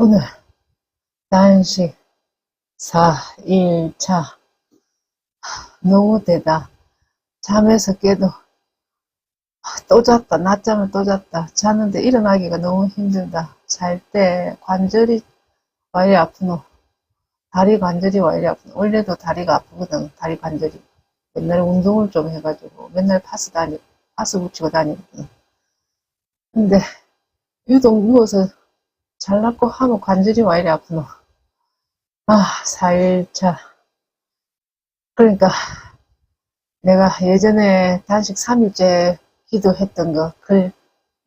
오늘 단식 4일차 너무 되다. 잠에서 깨도 아, 또 잤다. 낮잠을 또 잤다. 자는데 일어나기가 너무 힘들다. 잘 때 관절이 와 이리 아프노. 다리 관절이 와 이리 아프노. 원래도 다리가 아프거든. 다리 관절이. 맨날 운동을 좀 해가지고 맨날 파스 다니, 파스 붙이고 다니거든. 근데 유독 누워서 잘났고 하면 관절이 와 이리 아프노. 아, 4일차. 그러니까 내가 예전에 단식 3일째 기도했던 거 글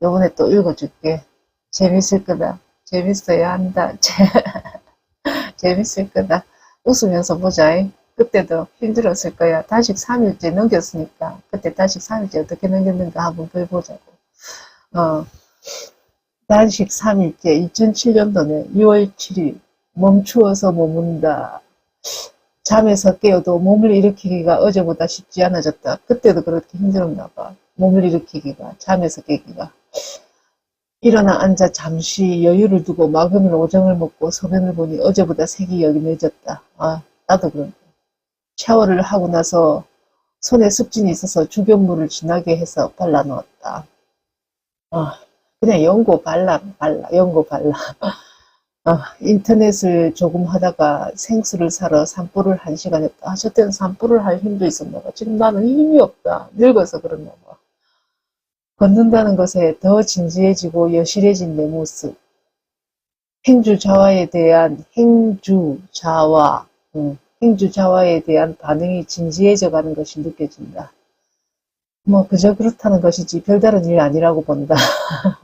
요번에 또 읽어줄게. 재밌을 거다. 재밌어야 한다. 재밌을 거다. 웃으면서 보자. 그때도 힘들었을 거야. 단식 3일째 넘겼으니까 그때 단식 3일째 어떻게 넘겼는가 한번 보여보자고. 어, 단식 3일째 2007년도에 6월 7일 멈추어서 머문다. 잠에서 깨어도 몸을 일으키기가 어제보다 쉽지 않아졌다. 그때도 그렇게 힘들었나 봐. 몸을 일으키기가, 잠에서 깨기가. 일어나 앉아 잠시 여유를 두고 막음을 오정을 먹고 소변을 보니 어제보다 색이 여기 늦었다. 아, 나도 그런데. 샤워를 하고 나서 손에 습진이 있어서 죽연물을 진하게 해서 발라놓았다. 아, 그냥 연고 발라, 발라, 연고 발라. 아, 인터넷을 조금 하다가 생수를 사러 산보를 한 시간 했다. 아, 저 때는 산보를 할 힘도 있었나 봐. 지금 나는 힘이 없다. 늙어서 그런가 봐. 걷는다는 것에 더 진지해지고 여실해진 내 모습. 행주자화에 대한 행주자화, 음, 행주자화에 대한 반응이 진지해져 가는 것이 느껴진다. 뭐, 그저 그렇다는 것이지 별다른 일 아니라고 본다.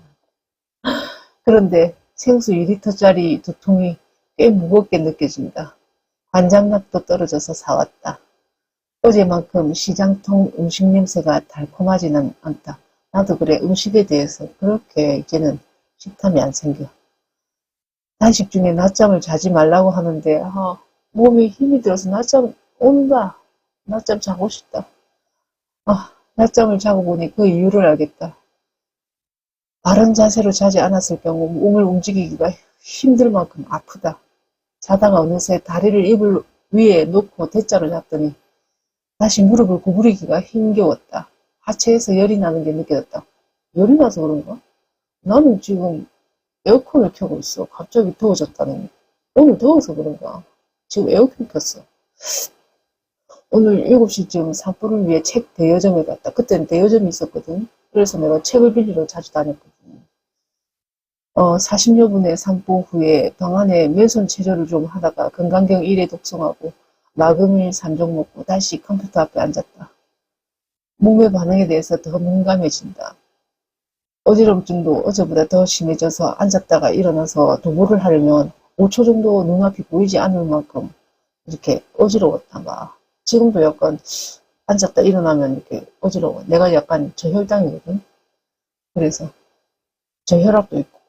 그런데 생수 2리터짜리 두 통이 꽤 무겁게 느껴진다. 관장납도 떨어져서 사왔다. 어제만큼 시장통 음식 냄새가 달콤하지는 않다. 나도 그래 음식에 대해서 그렇게 이제는 식탐이 안 생겨. 단식 중에 낮잠을 자지 말라고 하는데 아, 몸이 힘이 들어서 낮잠 온다. 낮잠 자고 싶다. 아, 낮잠을 자고 보니 그 이유를 알겠다. 바른 자세로 자지 않았을 경우 몸을 움직이기가 힘들 만큼 아프다. 자다가 어느새 다리를 이불 위에 놓고 대자로 잤더니 다시 무릎을 구부리기가 힘겨웠다. 하체에서 열이 나는 게 느껴졌다. 열이 나서 그런가? 나는 지금 에어컨을 켜고 있어. 갑자기 더워졌다는. 오늘 더워서 그런가? 지금 에어컨 켰어. 오늘 7시쯤 산불을 위해 책 대여점에 갔다. 그때는 대여점이 있었거든. 그래서 내가 책을 빌리러 자주 다녔거든. 어, 40여 분의 산보 후에 방 안에 맨손 체조를 좀 하다가 건강경 1회 독송하고 마금일 3종 먹고 다시 컴퓨터 앞에 앉았다. 몸의 반응에 대해서 더 민감해진다. 어지럼증도 어제보다 더 심해져서 앉았다가 일어나서 도보를 하려면 5초 정도 눈앞이 보이지 않을 만큼 이렇게 어지러웠다 봐. 지금도 약간 앉았다 일어나면 이렇게 어지러워. 내가 약간 저혈당이거든. 그래서 저혈압도 있고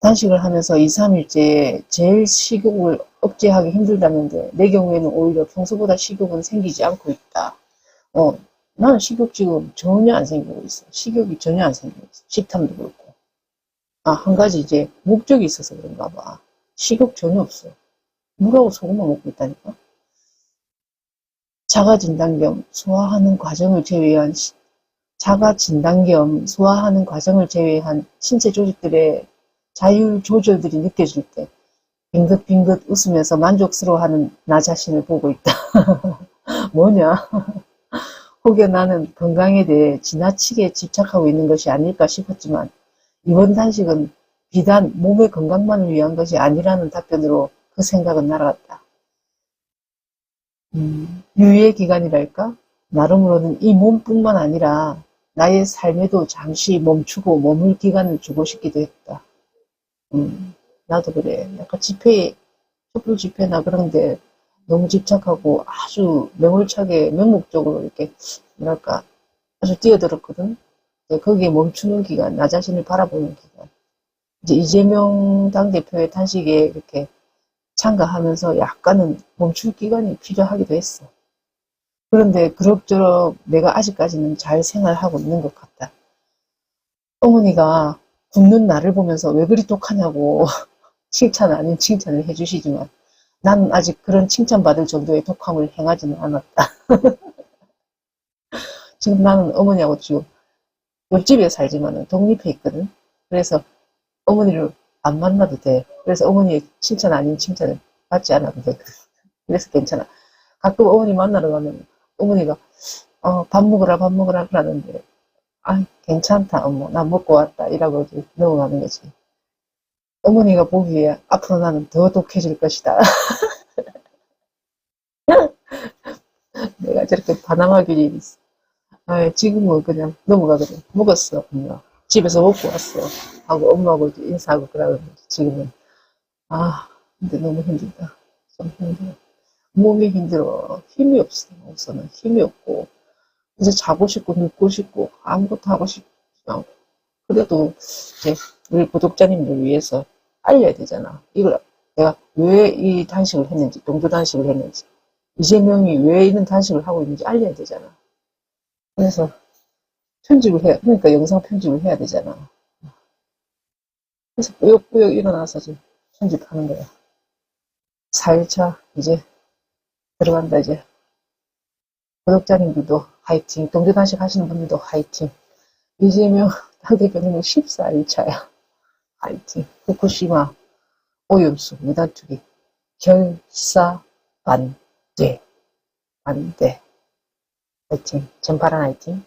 단식을 하면서 2, 3일째 제일 식욕을 억제하기 힘들다는데 내 경우에는 오히려 평소보다 식욕은 생기지 않고 있다. 어, 나는 식욕 지금 전혀 안 생기고 있어. 식욕이 전혀 안 생기고 있어. 식탐도 그렇고. 아, 한 가지 이제 목적이 있어서 그런가 봐. 식욕 전혀 없어. 물하고 소금만 먹고 있다니까. 자가 진단 겸 소화하는 과정을 제외한 시- 자가 진단 겸 소화하는 과정을 제외한 신체 조직들의 자율 조절들이 느껴질 때 빙긋빙긋 웃으면서 만족스러워하는 나 자신을 보고 있다. 뭐냐? 혹여 나는 건강에 대해 지나치게 집착하고 있는 것이 아닐까 싶었지만 이번 단식은 비단 몸의 건강만을 위한 것이 아니라는 답변으로 그 생각은 날아갔다. 음, 유예 기간이랄까? 나름으로는 이 몸뿐만 아니라 나의 삶에도 잠시 멈추고 머물 기간을 주고 싶기도 했다. 음, 나도 그래. 약간 집회, 촛불 집회나 그런데 너무 집착하고 아주 매몰차게 맹목적으로 이렇게 뭐랄까 아주 뛰어들었거든. 거기에 멈추는 기간, 나 자신을 바라보는 기간. 이제 이재명 당대표의 단식에 이렇게 참가하면서 약간은 멈출 기간이 필요하기도 했어. 그런데 그럭저럭 내가 아직까지는 잘 생활하고 있는 것 같다. 어머니가 굶는 나를 보면서 왜 그리 똑하냐고 칭찬 아닌 칭찬을 해주시지만 난 아직 그런 칭찬받을 정도의 독함을 행하지는 않았다. 지금 나는 어머니하고 지금 옆집에 살지만은 독립해 있거든. 그래서 어머니를 안 만나도 돼. 그래서 어머니의 칭찬 아닌 칭찬을 받지 않아도 돼. 그래서 괜찮아. 가끔 어머니 만나러 가면 어머니가 어, 밥 먹으라 밥 먹으라 그러는데 아 괜찮다 엄마 나 먹고 왔다 이라고 넘어가는 거지. 어머니가 보기에 앞으로 나는 더 독해질 것이다. 내가 저렇게 반항하길이 있어. 아, 지금은 그냥 넘어가거든. 먹었어, 엄마. 집에서 먹고 왔어. 하고 엄마하고 인사하고 그러는데 지금은 아, 근데 너무 힘들다. 좀 힘들어. 몸이 힘들어. 힘이 없어. 우선은 힘이 없고 이제 자고 싶고 눕고 싶고 아무것도 하고 싶지 않고 그래도 이제 우리 구독자님들 위해서 알려야 되잖아. 이걸 내가 왜 이 단식을 했는지, 동조 단식을 했는지, 이재명이 왜 이런 단식을 하고 있는지 알려야 되잖아. 그래서 편집을 해, 그러니까 영상 편집을 해야 되잖아. 그래서 꾸역꾸역 일어나서 지금 편집하는 거야. 4일차 이제 들어간다, 이제. 구독자님들도 화이팅, 동조 단식 하시는 분들도 화이팅. 이재명 당대표님은 14일차야. 화이팅. 후쿠시마 오염수 무단투기 결사 반대 반대 화이팅 전파란 화이팅